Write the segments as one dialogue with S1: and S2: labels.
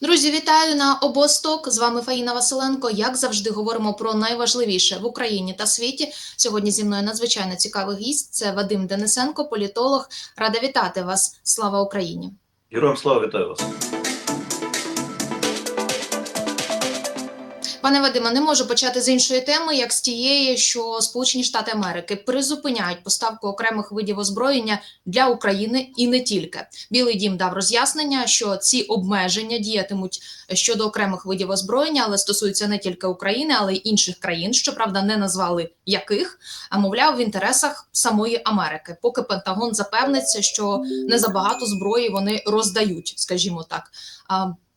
S1: Друзі, вітаю на обосток. З вами Фаїна Василенко. Як завжди, говоримо про найважливіше в Україні та світі. Сьогодні зі мною надзвичайно цікавий гість. Це Вадим Денисенко, політолог. Рада вітати вас. Слава Україні!
S2: Героям слава вітаю вас.
S1: Пане Вадиме, не можу почати з іншої теми, як з тієї, що Сполучені Штати Америки призупиняють поставку окремих видів озброєння для України і не тільки. Білий дім дав роз'яснення, що ці обмеження діятимуть щодо окремих видів озброєння, але стосуються не тільки України, але й інших країн. Щоправда, не назвали яких, а мовляв в інтересах самої Америки. Поки Пентагон запевниться, що не забагато зброї вони роздають, скажімо так.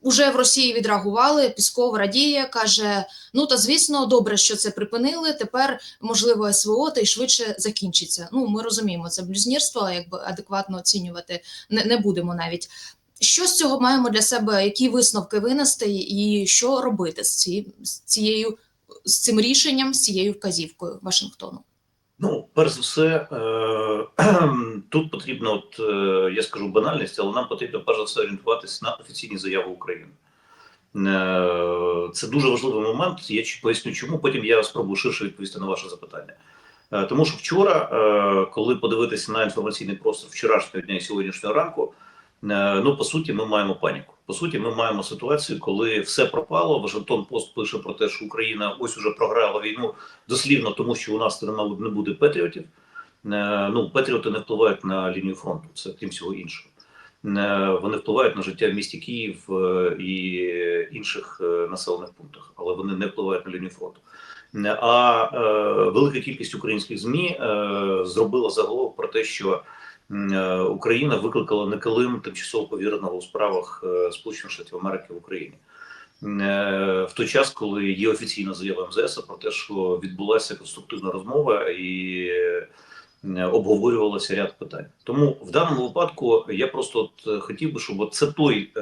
S1: Уже в Росії відреагували. Пісков радіє, каже: ну та звісно, добре, що це припинили. Тепер можливо СВО та й швидше закінчиться. Ну ми розуміємо це блюзнірство, якби адекватно оцінювати не, не будемо навіть. Що з цього маємо для себе? Які висновки винести, і що робити з цією з цим рішенням, з цією вказівкою Вашингтону?
S2: Ну, перш за все, е, тут потрібно, от е, я скажу банальність, але нам потрібно перш за все орієнтуватися на офіційні заяви України. Е, це дуже важливий момент. Я поясню, чому. Потім я спробую ширше відповісти на ваше запитання. Тому що вчора, коли подивитися на інформаційний простір вчорашнього дня і сьогоднішнього ранку, ну по суті, ми маємо паніку. По суті, ми маємо ситуацію, коли все пропало. Вашингтон Пост пише про те, що Україна ось уже програла війну дослівно, тому що у нас не буде патріотів. Е, Ну, патріоти не впливають на лінію фронту, це крім всього іншого. Е, Вони впливають на життя в місті Київ е, і інших населених пунктах, але вони не впливають на лінію фронту. А велика кількість українських змі зробила заголовок про те, що Україна викликала не Килим тимчасово повіреного у справах е, Сполучених Штатів Америки в Україні. Е, В той час, коли є офіційна заява МЗС про те, що відбулася конструктивна розмова і е, обговорювалося ряд питань. Тому в даному випадку я просто от е, хотів би, щоб це той е,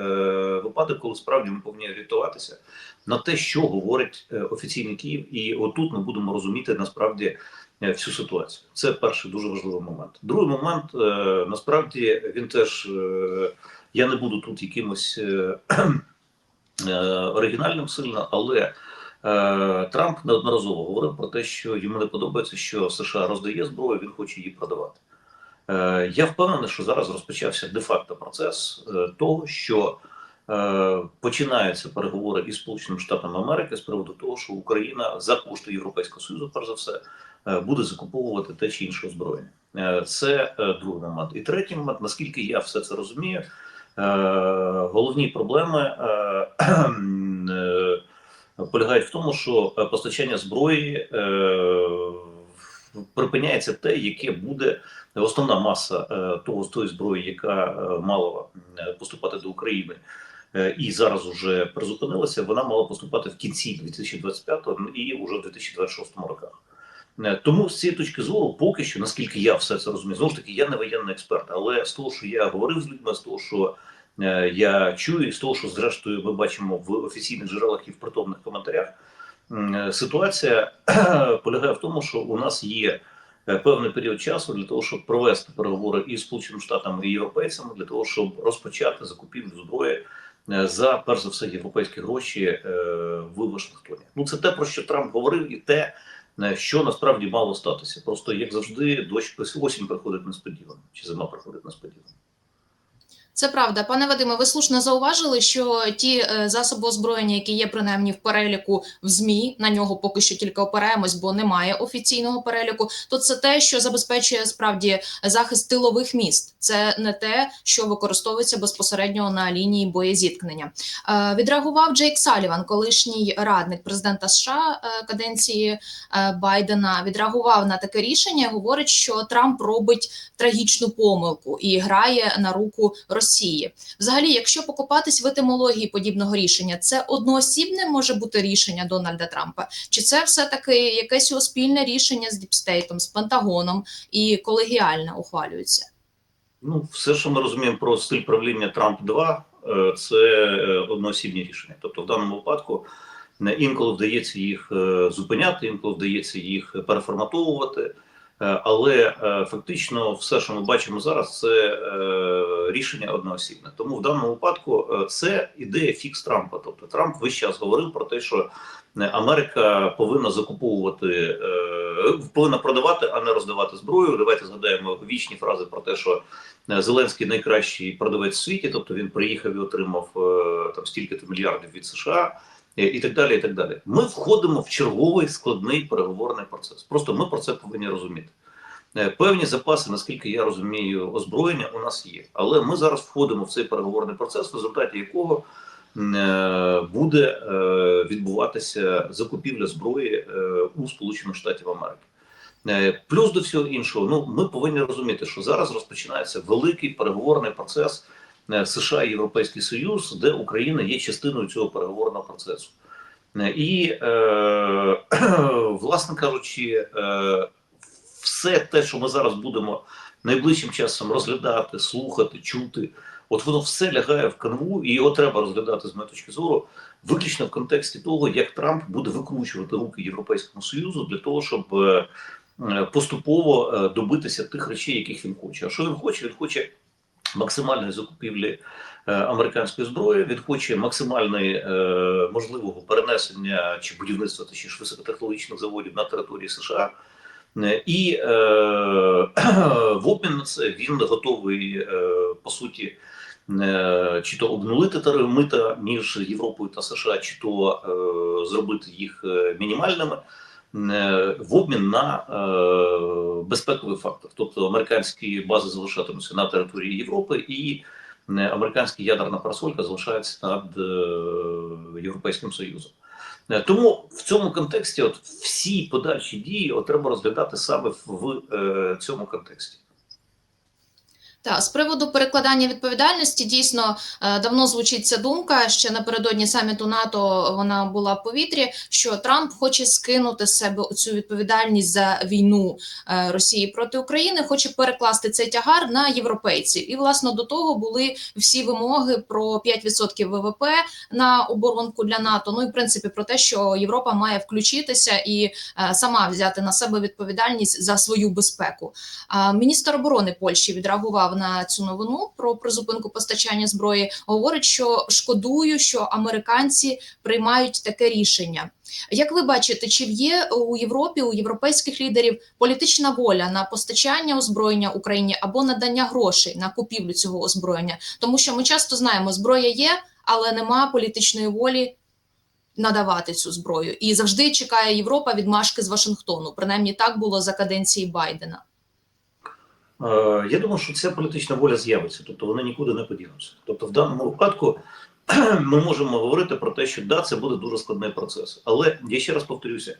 S2: випадок, коли справді ми повинні орієнтуватися на те, що говорить е, офіційний Київ, і отут ми будемо розуміти насправді е, всю ситуацію. Це перший дуже важливий момент. Другий момент е, насправді він теж я не буду тут якимось. Оригінальним сильно, але Трамп неодноразово говорив про те, що йому не подобається, що США роздає зброю, він хоче її продавати. Я впевнений, що зараз розпочався де-факто процес того, що починаються переговори із Сполученими Штатами Америки з приводу того, що Україна за кошти Європейського Союзу, перш за все, е, буде закуповувати те чи інше озброєння. Е, це е, другий момент. І третій момент, наскільки я все це розумію, Е, головні проблеми е, е, полягають в тому, що е, постачання зброї е, припиняється те, яке буде основна маса е, того з тої зброї, яка е, мала е, поступати до України. Е, І зараз вже призупинилася, вона мала поступати в кінці 2025 і вже в 2026 роках. Е, Тому з цієї точки зору, поки що, наскільки я все це розумію, знову ж таки, я не воєнний експерт, але з того, що я говорив з людьми, з того, що е, я чую, і з того, що зрештою ми бачимо в офіційних джерелах і в притомних коментарях, ситуація полягає в тому, що у нас є певний період часу для того, щоб провести переговори із Сполученими Штатами і європейцями, для того, щоб розпочати закупівлю зброї. Е, За перш за все європейські гроші е, в Вашингтоні. Ну це те про що Трамп говорив, і те, е, що насправді мало статися. Просто як завжди, дощ осінь приходить несподівано, чи зима приходить несподівано.
S1: Це правда, пане Вадиме. Ви слушно зауважили, що ті е, засоби озброєння, які є принаймні в переліку в змі, на нього поки що тільки опираємось, бо немає офіційного переліку. То це те, що забезпечує справді захист тилових міст. Це не те, що використовується безпосередньо на лінії боєзіткнення. Е, відреагував Джейк Саліван, колишній радник президента США е, каденції Байдена. Відреагував на таке рішення. Говорить, що Трамп робить трагічну помилку і грає на руку Росії. Взагалі, якщо покопатись в етимології подібного рішення, це одноосібне може бути рішення Дональда Трампа, чи це все таки якесь його спільне рішення з Діпстейтом, з Пентагоном і колегіальне ухвалюється?
S2: Ну, все, що ми розуміємо про стиль правління Трамп 2 е, це е, одноосібні рішення. Тобто, в даному випадку е, інколи вдається їх зупиняти, інколи вдається їх переформатовувати. Е, Але е, фактично все, що ми бачимо зараз, це е, рішення одноосібне. Тому в даному випадку це ідея фікс Трампа. Тобто Трамп весь час говорив про те, що Америка повинна закуповувати, повинна продавати, а не роздавати зброю. Давайте згадаємо вічні фрази про те, що Зеленський найкращий продавець в світі, тобто він приїхав і отримав там стільки-то мільярдів від США. І так далі, і так далі. Ми входимо в черговий складний переговорний процес. Просто ми про це повинні розуміти. Е, Певні запаси, наскільки я розумію, озброєння у нас є. Але ми зараз входимо в цей переговорний процес, в результаті якого е, буде е, відбуватися закупівля зброї у Сполучених Штатів Америки. Плюс до всього іншого, ну ми повинні розуміти, що зараз розпочинається великий переговорний процес США і Європейський Союз, де Україна є частиною цього переговорного процесу. Е, І, е, власне кажучи, е, все те, що ми зараз будемо найближчим часом розглядати, слухати, чути, от воно все лягає в канву, і його треба розглядати з моєї точки зору, виключно в контексті того, як Трамп буде викручувати руки Європейському Союзу для того, щоб е, е, поступово е, добитися тих речей, яких він хоче. А що він хоче? Він хоче максимальної закупівлі е, американської зброї, він хоче максимальної е, можливого перенесення чи будівництва чи високотехнологічних заводів на території США. Е, І е, в обмін на це він готовий е, по суті е, чи то обнулити тарифи мита між Європою та США, чи то е, зробити їх мінімальними. Е, В обмін на е, безпековий фактор, тобто американські бази залишатимуться на території Європи, і е, американська ядерна парасолька залишається над Європейським Союзом. Тому в цьому контексті, от всі подальші дії треба розглядати саме в, цьому контексті.
S1: Та з приводу перекладання відповідальності дійсно е, давно звучить ця думка. Ще напередодні саміту НАТО вона була в повітрі. Що Трамп хоче скинути з себе цю відповідальність за війну е, Росії проти України, хоче перекласти цей тягар на європейців. І власне до того були всі вимоги про 5% ВВП на оборонку для НАТО. Ну і в принципі про те, що Європа має включитися і е, сама взяти на себе відповідальність за свою безпеку. Міністр оборони Польщі відреагував на цю новину про призупинку постачання зброї. Говорить, що шкодую, що американці приймають таке рішення. Як ви бачите, чи є у Європі у європейських лідерів політична воля на постачання озброєння Україні або надання грошей на купівлю цього озброєння? Тому що ми часто знаємо, зброя є, але нема політичної волі. Надавати цю зброю і завжди чекає Європа відмашки з Вашингтону. Принаймні так було за каденції Байдена.
S2: Е, Я думаю, що ця політична воля з'явиться, тобто вони нікуди не подінуться. Тобто, в даному випадку ми можемо говорити про те, що да, це буде дуже складний процес. Але я ще раз повторюся: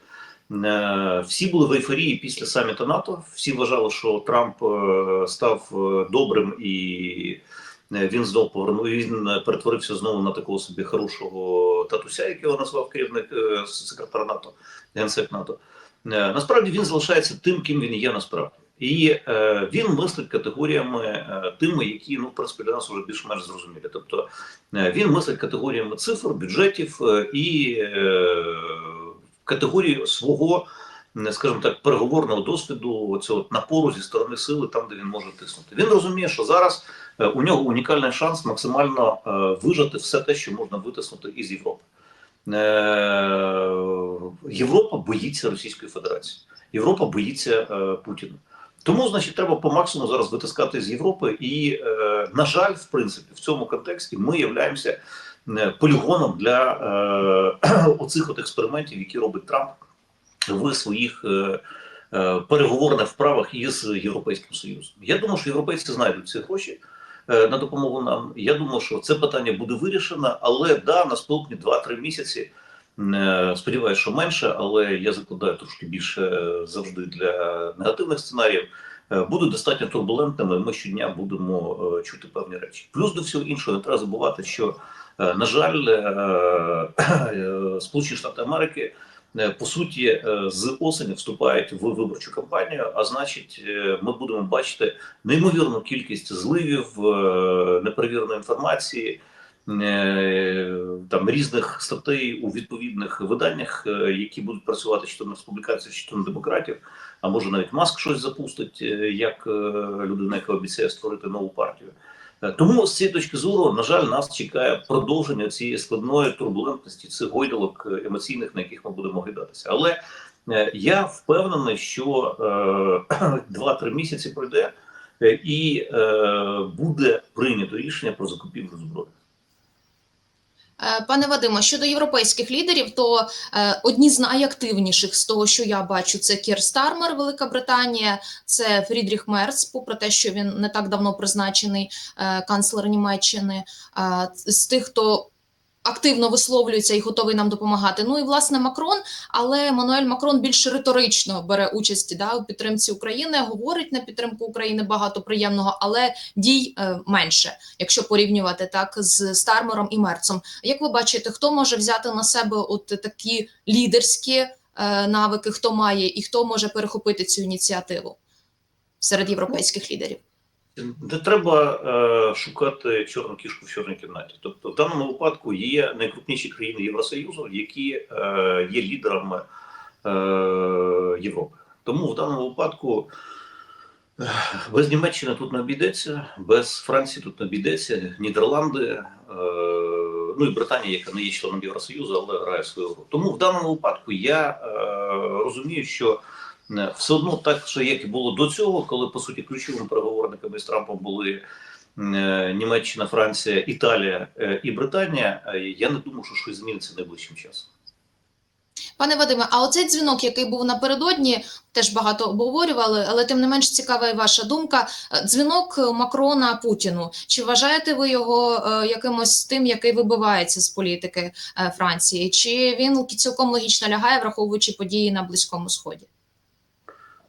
S2: е, всі були в ейфорії після саміту НАТО. Всі вважали, що Трамп е, став добрим і він знову повернув. Він перетворився знову на такого собі хорошого татуся, як його назвав керівник секретар НАТО, генсек НАТО. Насправді він залишається тим, ким він є насправді. І е, він мислить категоріями е, тими, які ну в принципі для нас вже більш-менш зрозумілі. Тобто е, він мислить категоріями цифр, бюджетів е, і е, категорії свого, скажімо так, переговорного досвіду, цього напору зі сторони сили, там де він може тиснути. Він розуміє, що зараз е, у нього унікальний шанс максимально е, вижати все те, що можна витиснути із Європи. Е, Європа боїться Російської Федерації. Європа боїться е, Путіна. Тому, значить, треба по максимуму зараз витискати з Європи. І, е, на жаль, в принципі, в цьому контексті ми являємося е, полігоном для е, оцих от експериментів, які робить Трамп в своїх переговорних вправах із Європейським Союзом. Я думаю, що європейці знайдуть ці гроші на допомогу нам. Я думаю, що це питання буде вирішено, але да, наступні 2-3 місяці. Е, Сподіваюся, що менше, але я закладаю трошки більше е, завжди для негативних сценаріїв. Е, Будуть достатньо турбулентними. Ми щодня будемо чути певні речі. Плюс до всього іншого треба забувати, що на жаль, Сполучені Штати Америки по суті з осені вступають в виборчу кампанію. А значить, ми будемо бачити неймовірну кількість зливів, неперевіреної інформації. Е, там різних статей у відповідних виданнях, е, які будуть працювати чи то на республіканців, чи то на демократів, а може навіть Маск щось запустить, е, як людина, яка обіцяє створити нову партію. Тому з цієї точки зору, на жаль, нас чекає продовження цієї складної турбулентності, цих гойдалок емоційних, на яких ми будемо гидатися. Але я впевнений, що е, 2-3 місяці пройде і буде прийнято рішення про закупівлю зброї.
S1: Е, Пане Вадимо, щодо європейських лідерів, то е, одні з найактивніших з того, що я бачу, це Кір Стармер, Велика Британія, це Фрідріх Мерц, попри те, що він не так давно призначений е, канцлер Німеччини, з тих, хто активно висловлюється і готовий нам допомагати. Ну і власне Макрон, але Мануель Макрон більш риторично бере участь да, у підтримці України, говорить на підтримку України багато приємного, але дій е, менше, якщо порівнювати так з Стармером і Мерцем. Як ви бачите, хто може взяти на себе от такі лідерські е, навики, хто має і хто може перехопити цю ініціативу серед європейських лідерів?
S2: Не треба е, шукати чорну кішку в чорній кімнаті. Тобто, в даному випадку є найкрупніші країни Євросоюзу, які е, є лідерами е, Європи. Тому в даному випадку е, без Німеччини тут не обійдеться, без Франції тут не обійдеться, Нідерланди, е, ну і Британія, яка не є членом Євросоюзу, але грає свою гру. Тому в даному випадку я е, розумію, що все одно так, що як і було до цього, коли по суті ключовими переговорниками з Трампом були е, Німеччина, Франція, Італія е, і Британія. е, Я не думаю, що щось зміниться найближчим часом.
S1: Пане Вадиме, а оцей дзвінок, який був напередодні, теж багато обговорювали, але тим не менш цікава і ваша думка. Е, Дзвінок Макрона Путіну. Чи вважаєте ви його е, якимось тим, який вибивається з політики е, Франції? Чи він цілком логічно лягає, враховуючи події на Близькому Сході?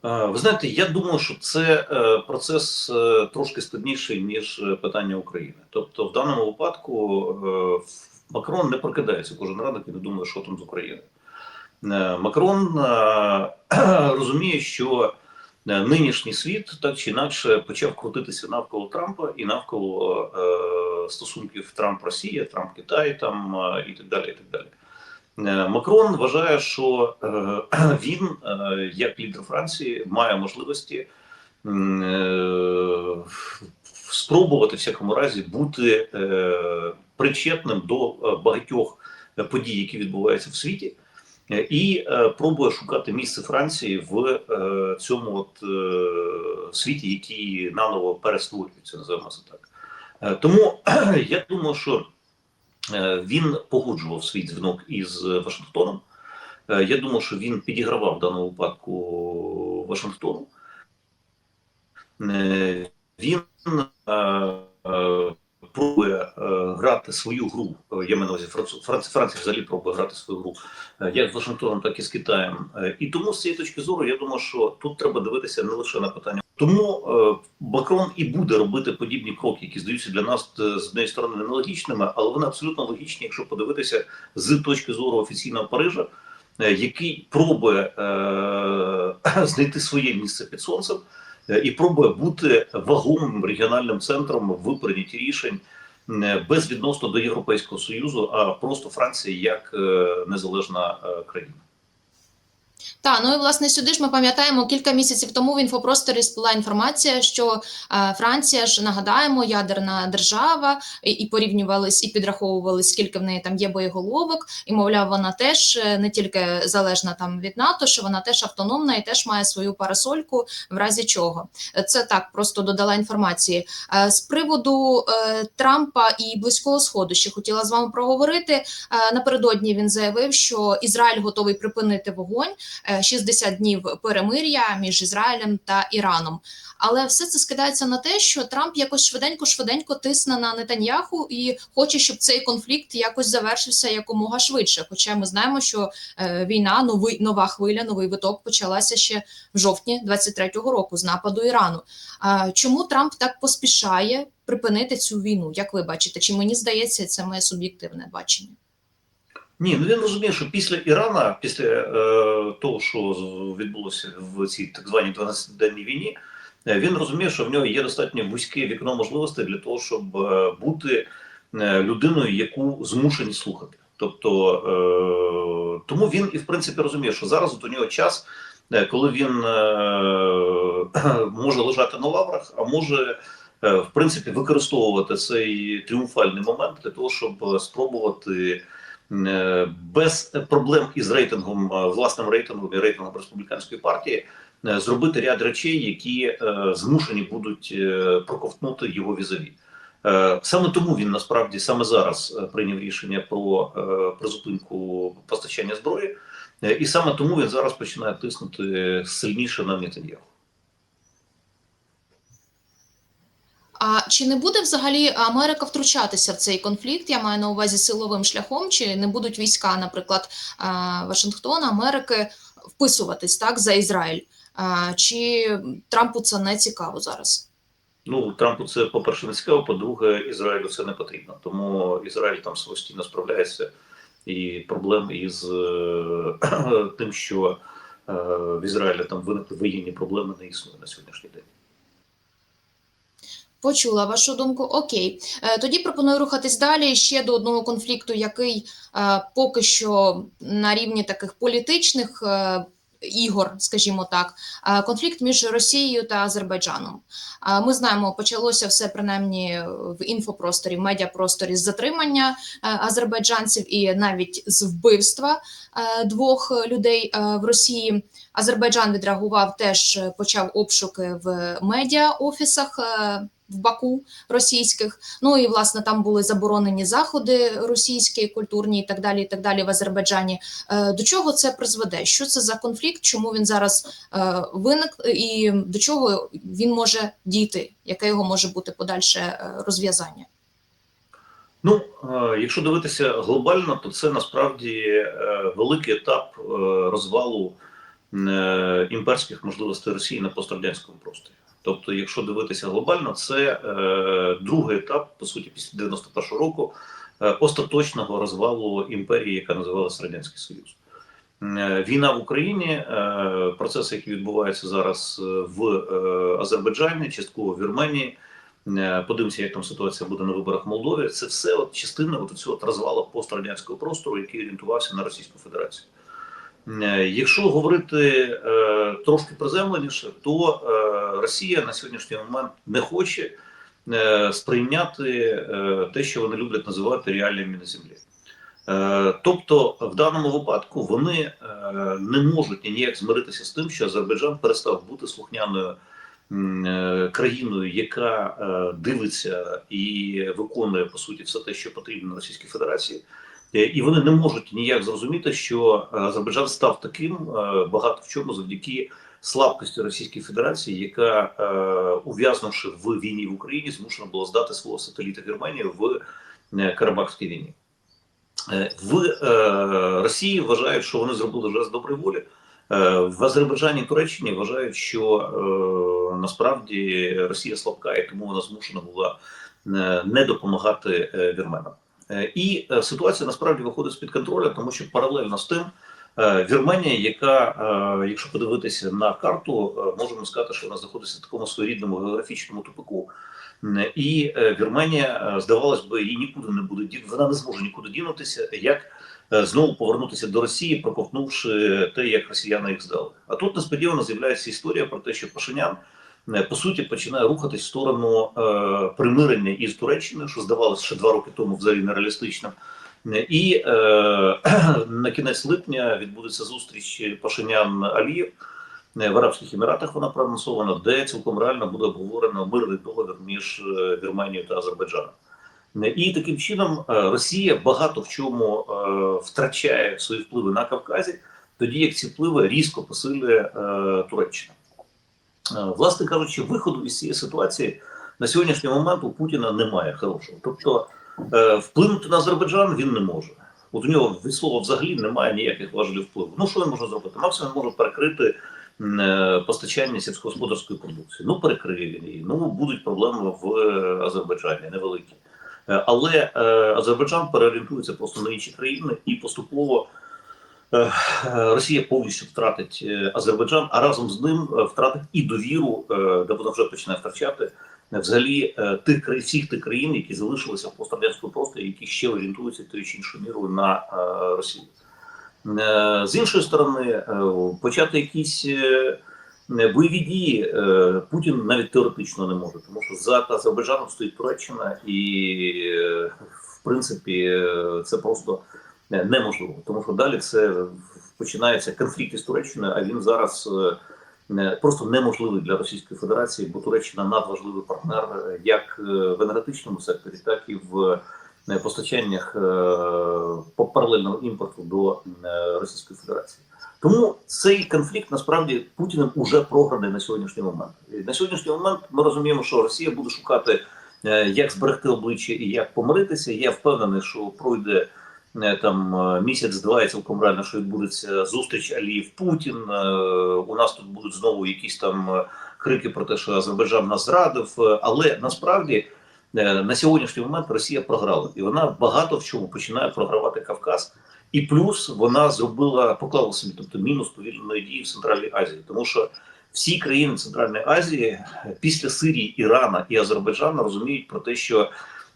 S2: Е, Ви знаєте, я думаю, що це е, процес е, трошки складніший ніж питання України. Тобто, в даному випадку Макрон не прокидається кожен ранок і не думає, що там з Україною. Макрон розуміє, що нинішній світ так чи інакше почав крутитися навколо Трампа і навколо стосунків Трамп-Росія, Трамп-Китай там і так далі. І так далі. Е, Макрон вважає, що е, він, е, як лідер Франції, має можливості спробувати в всякому разі бути причетним до багатьох подій, які відбуваються в світі, і пробує шукати місце Франції в цьому от, світі, який наново перестворюється, називаємо це так. Тому я думаю, що Він погоджував свій дзвінок із Вашингтоном. Е, Я думаю, що він підігравав в даному випадку Вашингтону. Е, Він е, е, пробує е, грати свою гру. е, Я маю на увазі Франція, Франція взагалі пробує грати свою гру е, як з Вашингтоном, так і з Китаєм. Е, І тому з цієї точки зору я думаю, що тут треба дивитися не лише на питання. Тому е, Макрон і буде робити подібні кроки, які здаються для нас е, з однієї сторони нелогічними, але вони абсолютно логічні, якщо подивитися з точки зору офіційного Парижа, е, який пробує знайти своє місце під сонцем і пробує бути вагомим регіональним центром в прийнятті рішень е, безвідносно до Європейського союзу, а просто Франції як незалежна країна.
S1: Так, ну і власне сюди ж ми пам'ятаємо кілька місяців тому в інфопросторі сплила інформація, що е, Франція ж нагадаємо, ядерна держава, і, і порівнювались і підраховували, скільки в неї там є боєголовок, і мовляв, вона теж е, не тільки залежна там від НАТО, що вона теж автономна і теж має свою парасольку, в разі чого. Це так просто додала інформації. Е, З приводу е, Трампа і близького сходу ще хотіла з вами проговорити. Е, Напередодні він заявив, що Ізраїль готовий припинити вогонь. Е, 60 днів перемир'я між Ізраїлем та Іраном. Але все це скидається на те, що Трамп якось швиденько-швиденько тисне на Нетаньяху і хоче, щоб цей конфлікт якось завершився якомога швидше. Хоча ми знаємо, що е, війна, новий нова хвиля, новий виток почалася ще в жовтні 23-го року з нападу Ірану. Чому Трамп так поспішає припинити цю війну? Як ви бачите? Чи мені здається, це моє суб'єктивне бачення?
S2: Ні, ну він розуміє, що після Ірана, після е, того, що відбулося в цій так званій 12-денній війні, е, він розуміє, що в нього є достатньо вузьке вікно можливостей для того, щоб е, бути е, людиною, яку змушені слухати. Тобто е, тому він і в принципі розуміє, що зараз у нього час, коли він е, може лежати на лаврах, а може в принципі використовувати цей тріумфальний момент для того, щоб спробувати без проблем із рейтингом, е, власним рейтингом і рейтингом республіканської партії е, зробити ряд речей, які е, змушені будуть е, проковтнути його візаві. Е, Саме тому він насправді саме зараз е, прийняв рішення про е, призупинку постачання зброї, Е, і саме тому він зараз починає тиснути сильніше на Нетаньяху.
S1: А чи не буде взагалі Америка втручатися в цей конфлікт? Я маю на увазі силовим шляхом, чи не будуть війська, наприклад, Вашингтона, Америки вписуватись так за Ізраїль? Чи Трампу це не цікаво зараз?
S2: Ну Трампу це по-перше не цікаво, по-друге, Ізраїлю це не потрібно. Тому Ізраїль там самостійно справляється і проблем із е, тим, що е, в Ізраїлі там виникли воєнні проблеми, не існує на сьогоднішній день.
S1: Почула вашу думку. Окей, Е, тоді пропоную рухатись далі ще до одного конфлікту, який е, поки що на рівні таких політичних е, ігор, скажімо так, конфлікт між Росією та Азербайджаном. Ми знаємо, почалося все принаймні в інфопросторі, в медіапросторі з затримання азербайджанців і навіть з вбивства двох людей в Росії. Азербайджан відреагував теж почав обшуки в медіа офісах. В Баку російських. Ну і власне там були заборонені заходи російські, культурні і так далі. І так далі в Азербайджані. Е, До чого це призведе? Що це за конфлікт? Чому він зараз е, виник, і до чого він може дійти? Яке його може бути подальше е, розв'язання?
S2: Ну, якщо дивитися глобально, то це насправді великий етап розвалу імперських можливостей Росії на пострадянському просторі. Тобто, якщо дивитися глобально, це е, другий етап, по суті, після 91-го року е, остаточного розвалу імперії, яка називалася Радянський Союз. Е, Війна в Україні, е, процеси, які відбуваються зараз е, в Азербайджані, частково в Вірменії. Подивимося, як там ситуація буде на виборах в Молдові. Це все от частина от цього розвалу пострадянського простору, який орієнтувався на Російську Федерацію. Е, Якщо говорити е, трошки приземленіше, то е, Росія на сьогоднішній момент не хоче сприйняти те, що вони люблять називати реаліями на землі. Тобто, в даному випадку вони не можуть ніяк змиритися з тим, що Азербайджан перестав бути слухняною країною, яка дивиться і виконує по суті все те, що потрібно Російській Федерації. Е, І вони не можуть ніяк зрозуміти, що е, Азербайджан став таким е, багато в чому завдяки слабкості Російської Федерації, яка, ув'язнувши в війні в Україні, змушена була здати свого сателіта Германію в Карабахській війні. В Росії вважають, що вони зробили жест доброї волі. В Азербайджані і Туреччині вважають, що е, насправді Росія слабка, і тому вона змушена була не допомагати вірменам. Е, І е, ситуація насправді виходить з під контролю, тому що паралельно з тим е, Вірменія, яка, якщо подивитися на карту, можемо сказати, що вона знаходиться в такому своєрідному географічному тупику. І Вірменія, здавалось би, їй нікуди не буде вона не зможе нікуди дінутися, як знову повернутися до Росії, проковтнувши те, як росіяни їх здали. А тут несподівано з'являється історія про те, що Пашинян по суті починає рухатись в сторону е, примирення із Туреччиною, що здавалося ще два роки тому взагалі нереалістичним. Е, І е, на кінець липня відбудеться зустріч Пашинян Алієв е, в Арабських Еміратах. Вона проанонсована, де цілком реально буде обговорено мирний договір між е, Вірменією та Азербайджаном. Е, І таким чином е, Росія багато в чому е, втрачає свої впливи на Кавказі, тоді як ці впливи різко посилює е, Туреччина. Е, Власне кажучи, виходу із цієї ситуації на сьогоднішній момент у Путіна немає хорошого. Тобто е, вплинути на Азербайджан він не може. От у нього від слова взагалі немає ніяких важелів впливу. Ну що він може зробити? Максимум може перекрити е, постачання сільськогосподарської продукції. Ну перекриє він її. Ну будуть проблеми в Азербайджані невеликі. Але Азербайджан переорієнтується просто на інші країни і поступово Росія повністю втратить е, Азербайджан, а разом з ним е, втратить і довіру, е, де вона вже починає втрачати взагалі е, тих всіх тих країн, які залишилися в пострадянському просторі, які ще орієнтуються тою чи іншою мірою на е, Росію. Е, З іншої сторони, е, почати якісь е, бойові дії е, Путін навіть теоретично не може, тому що за Азербайджаном стоїть Туреччина, і е, в принципі е, це просто е, неможливо, тому що далі це починається конфлікт із Туреччиною, а він зараз е, просто неможливий для Російської Федерації, бо Туреччина надважливий партнер е, як е, в енергетичному секторі, так і в е, постачаннях е, по паралельного імпорту до е, Російської Федерації. Тому цей конфлікт насправді Путіним уже програний на сьогоднішній момент. І на сьогоднішній момент ми розуміємо, що Росія буде шукати, е, як зберегти обличчя і як помиритися. Я впевнений, що пройде е, там е, місяць-два, і цілком реально, що відбудеться зустріч Аліїв Путін. Е, У нас тут будуть знову якісь там е, крики про те, що Азербайджан нас зрадив. Е, Але насправді е, на сьогоднішній момент Росія програла, і вона багато в чому починає програвати Кавказ. І плюс вона зробила, поклала собі, тобто мінус повільної дії в Центральній Азії, тому що всі країни Центральної Азії е, після Сирії, Ірана і Азербайджану розуміють про те, що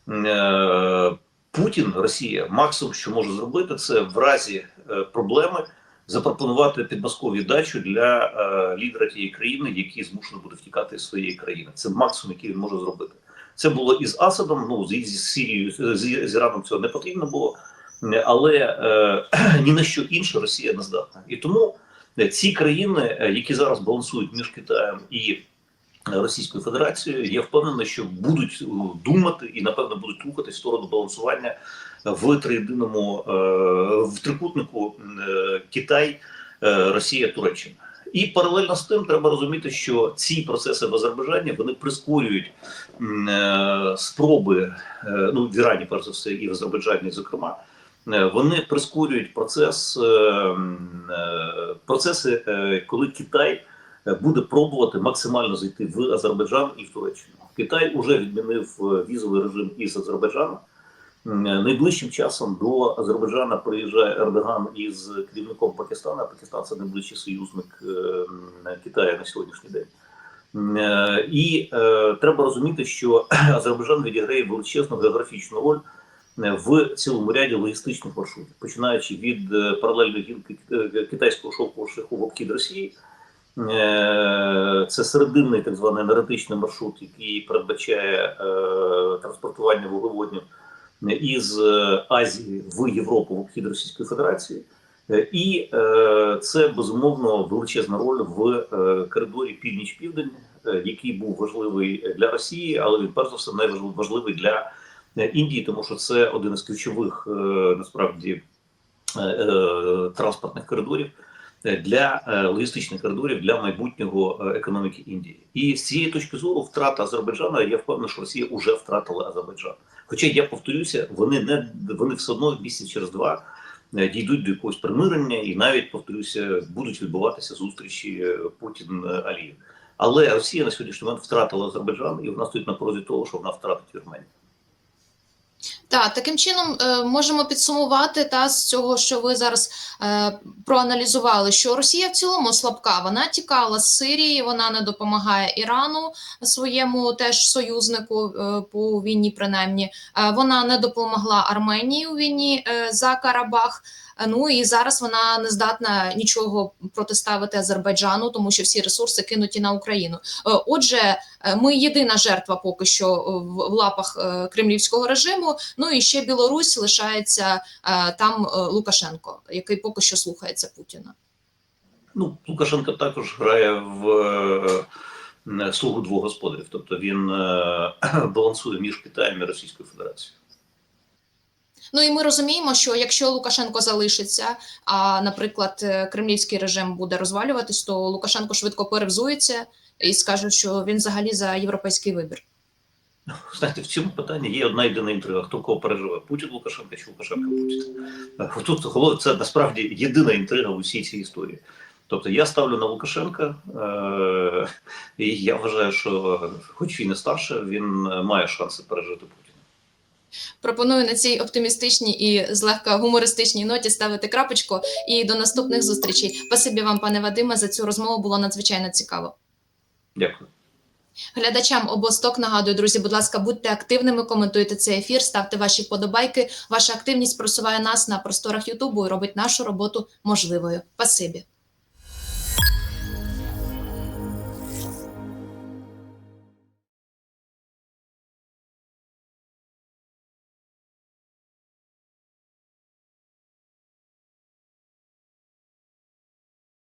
S2: е, Путін, Росія, максимум, що може зробити, це в разі е, проблеми запропонувати підмосков'ю дачу для е, лідера тієї країни, який змушений буде втікати з своєї країни. Це максимум, який він може зробити. Це було із Асадом. Ну з, Сірією з, з Іраном цього не потрібно було, але е, ні на що інше Росія не здатна. І тому е, ці країни, які зараз балансують між Китаєм і Російською Федерацією, я впевнений, що будуть е, думати і напевно будуть рухатись в сторону балансування в триєдиному е, в трикутнику е, Китай, Росія, Туреччина. І паралельно з тим треба розуміти, що ці процеси в Азербайджані вони прискорюють спроби, ну в Ірані, перш за все, і в Азербайджані, зокрема, вони прискорюють процес процеси, коли Китай буде пробувати максимально зайти в Азербайджан і в Туреччину. Китай вже відмінив е, візовий режим із Азербайджану. Найближчим часом до Азербайджана приїжджає Ердоган із керівником Пакистану. Пакистан це найближчий союзник е, Китаю на сьогоднішній день. Е, І е, треба розуміти, що Азербайджан відіграє величезну географічну роль е, в цілому ряді логістичних маршрутів, починаючи від е, паралельної гілки е, китайського шовкового шляху в обхід Росії. Е, Це серединний так званий енергетичний маршрут, який передбачає е, транспортування вуглеводнів із е, Азії в Європу в обхід Російської Федерації. І це безумовно величезна роль в коридорі північ-південь, який був важливий для Росії, але він перш за все найважливий для Індії, тому що це один із ключових насправді транспортних коридорів для е, логістичних коридорів для майбутнього е, економіки Індії. І з цієї точки зору втрата Азербайджана, я впевнений, що Росія вже втратила Азербайджан. Хоча я повторюся, вони не вони все одно місяць через два е, дійдуть до якогось примирення, і навіть повторюся, будуть відбуватися зустрічі е, Путін е, Алієв. Але Росія на сьогоднішній момент втратила Азербайджан, і вона стоїть на порозі того, що вона втратить Вірменію.
S1: Так, таким чином е, можемо підсумувати та з цього, що ви зараз е, проаналізували, що Росія в цілому слабка. Вона тікала з Сирії, вона не допомагає Ірану своєму теж союзнику е, по війні, принаймні. Е, вона не допомогла Арменії у війні е, за Карабах. Ну і зараз вона не здатна нічого протиставити Азербайджану, тому що всі ресурси кинуті на Україну. Е, Отже, ми єдина жертва поки що в, в лапах е, кремлівського режиму. Ну і ще Білорусь лишається е, там е, Лукашенко, який поки що слухається Путіна.
S2: Ну, Лукашенко також грає в е, слугу двох господарів, тобто він е, балансує між Китаєм і Російською Федерацією.
S1: Ну і ми розуміємо, що якщо Лукашенко залишиться, а наприклад, е, кремлівський режим буде розвалюватись, то Лукашенко швидко перевзується і скаже, що він взагалі за європейський вибір.
S2: Знаєте, в цьому питанні є одна єдина інтрига: хто кого переживе? Путін Лукашенко чи Лукашенко Путін? Е, Тут голов- це насправді єдина інтрига в усій цій історії. Тобто я ставлю на Лукашенка, е- і я вважаю, що хоч він і старше, він е, має шанси пережити Путіна.
S1: Пропоную на цій оптимістичній і злегка гумористичній ноті ставити крапочку. І до наступних зустрічей. Спасибі вам, пане Вадиме, за цю розмову було надзвичайно цікаво.
S2: Дякую.
S1: Глядачам обосток нагадую, друзі, будь ласка, будьте активними, коментуйте цей ефір, ставте ваші вподобайки. Ваша активність просуває нас на просторах Ютубу і робить нашу роботу можливою. Спасибі.